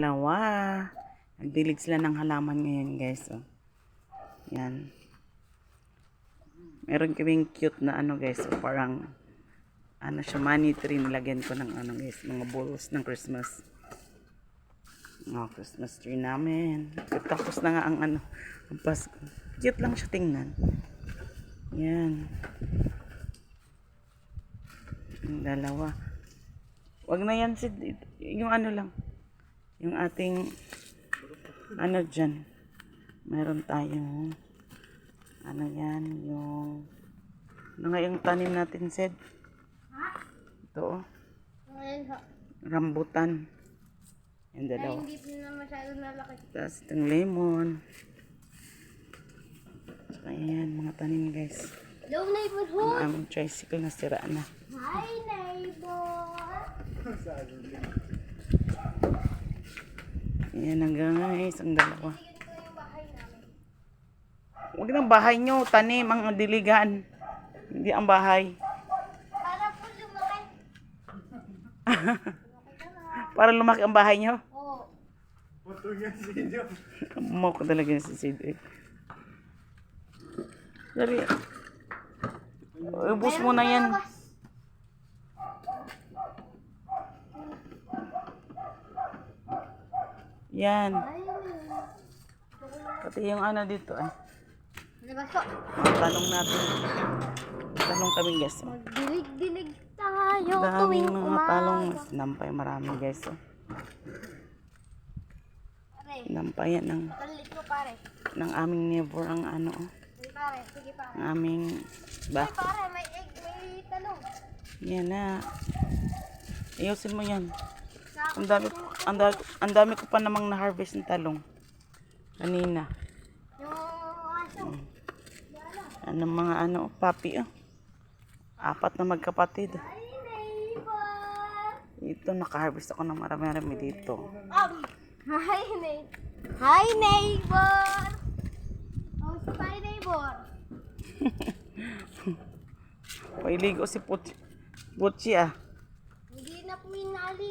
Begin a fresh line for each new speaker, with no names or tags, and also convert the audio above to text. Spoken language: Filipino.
Dalawa. Nagdilig sila ng halaman ngayon, guys. Oh. Yan. Meron kaming cute na ano, guys. Oh, parang, ano siya, money tree. Nilagyan ko ng ano, guys. Mga balls ng Christmas. Mga Christmas tree namin. Tapos na nga ang ano, ang Pasko. Cute lang siya tingnan. Yan. Yung dalawa. Wag na yan, Sid. Yung ano lang. Yung ating, ano dyan. Meron tayong, ano yan, yung, ano nga yung tanim natin, Sid? Ito, oh. Rambutan. Yung dalawa. Tapos itong lemon. Saka yan, mga tanim, guys.
Hello, neighborhood!
Ang aming tricycle na sira na.
Hi, neighbor!
Yan na guys, ang dalawa. Huwag ng bahay nyo, tanim ang diligan. Hindi ang bahay.
Para po lumaki.
Para lumaki ang bahay nyo.
Oo.
Mo ko talaga si Sid eh. Dali. Ubus mo na yan. Yan. Pati yung ano dito ah. Talong natin. Talong kami guys. oh.
Magdilig-dilig tayo
Daming
tuwing
mga
umaga.
talong. Nampay marami guys. Oh.
Pare,
Nampay yan ng,
mo pare.
ng aming neighbor ang ano oh.
Sige pare, sige pare.
Ang aming
Ay
back.
pare, may egg, may talong.
Yan na. Ayusin mo yan. Ang dami, ang dami, ang dami ko pa namang na-harvest ng talong. Kanina.
aso.
Ano mga ano, papi oh. Apat na magkapatid.
Hi!
Ito, naka-harvest ako ng marami-marami dito.
Hi, neighbor! Hi, neighbor! Oh, tayo, neighbor.
Pailigo si Puchi. Puchi ah.
Hindi na po inali